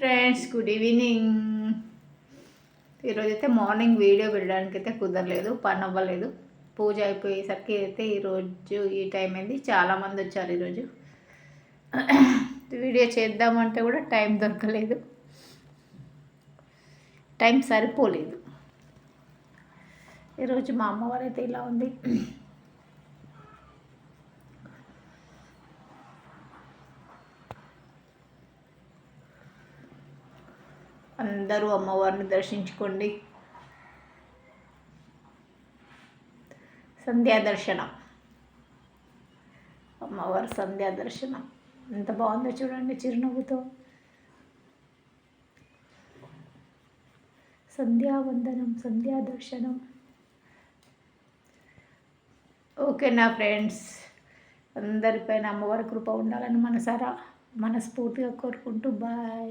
Friends good evening. ఈరోజు అయితే morning video పెట్టడానికి అయితే కుదరలేదు పని అవ్వలేదు. పూజ అయిపోయేసరికి అయితే ఈరోజు ఈ టైం అయింది. చాలామంది వచ్చారు ఈరోజు. వీడియో చేద్దామంటే కూడా టైం దొరకలేదు. టైం సరిపోలేదు. ఈరోజు మా అమ్మ అయితే ఇలా ఉంది. అందరూ అమ్మవారిని దర్శించుకోండి. సంధ్యా దర్శనం. అమ్మవారి సంధ్యా దర్శనం. ఎంత బాగుందో చూడండి చిరునవ్వుతో. సంధ్యావందనం సంధ్యా దర్శనం. ఓకే నా ఫ్రెండ్స్ అందరిపైన అమ్మవారి కృప ఉండాలని మనసారా మనస్ఫూర్తిగా కోరుకుంటూ బాయ్.